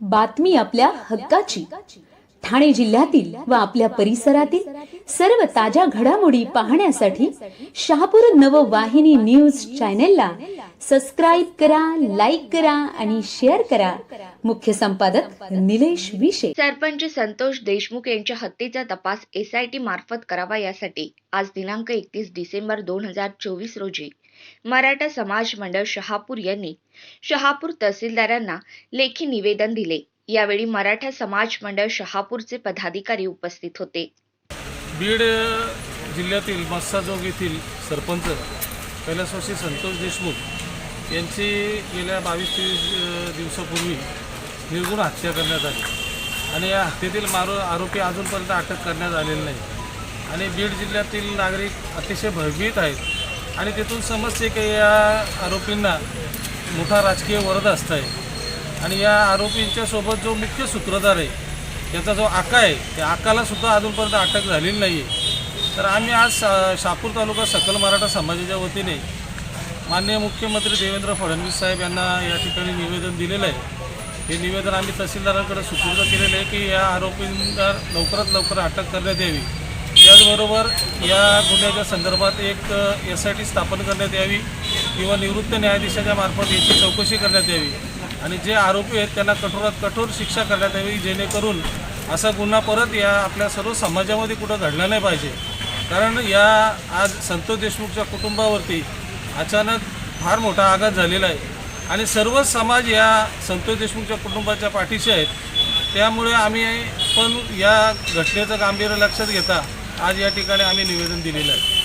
बातमी आपल्या हक्काची. ठाणे जिल्ह्यातील व आपल्या परिसरातील सर्व ताज्या घडामोडी पाहण्यासाठी शहापूर नववाहिनी न्यूज चॅनेलला सबस्क्राईब करा लाईक करा आणि शेअर करा. मुख्य संपादक निलेश विशे. सरपंच संतोष देशमुख यांच्या हत्येचा तपास एसआयटी मार्फत करावा यासाठी आज दिनांक एकतीस डिसेंबर दोन हजार चोवीस रोजी मराठा समाज मंडळ शहापूर यांनी शहापूर तहसीलदारांना लेखी निवेदन दिले. यावेळी मराठा समाज मंडळ शहापूरचे पदाधिकारी उपस्थित होते. बीड जिल्ह्यातील मस्साजोग येथील सरपंच कैलासवासी संतोष देशमुख यांची गेल्या बावीस तेवीस दिवसापूर्वी निर्गुण हत्या करण्यात आली. आणि या हत्येतील मारो आरोपी अजूनपर्यंत अटक करण्यात आलेली नाही. आणि बीड जिल्ह्यातील नागरिक अतिशय भयभीत आहेत. आणि तिथून समजते की या आरोपींना मोठा राजकीय वरद असत आहे. आणि या आरोपींच्या सोबत जो मुख्य सूत्रधार आहे त्याचा जो आका आहे त्या आकालासुद्धा अजूनपर्यंत अटक झालेली नाही आहे तर आम्ही आज शा शापूर तालुका सकल मराठा समाजाच्या वतीने माननीय मुख्यमंत्री देवेंद्र फडणवीस साहेब यांना या ठिकाणी निवेदन दिलेलं आहे. हे निवेदन आम्ही तहसीलदारांकडे सुपूर्द केलेलं आहे की या आरोपींना लवकरात लवकर अटक करण्यात यावी. त्याचबरोबर या गुन्ह्याच्या संदर्भात एक एस आय टी स्थापन करण्यात यावी किंवा निवृत्त न्यायाधीशाच्या मार्फत याची चौकशी करण्यात यावी. आणि जे आरोपी आहेत त्यांना कठोरात कठोर शिक्षा करण्यात यावी जेणेकरून असा गुन्हा परत या आपल्या सर्व समाजामध्ये कुठं घडला नाही पाहिजे. कारण या आज संतोष देशमुखच्या कुटुंबावरती अचानक फार मोठा आघात झालेला आहे. आणि सर्वच समाज या संतोष देशमुखच्या कुटुंबाच्या पाठीशी आहेत. त्यामुळे आम्ही पण या घटनेचं गांभीर्य लक्षात घेता. आज या ठिकाणी आम्ही निवेदन दिलेलं आहे.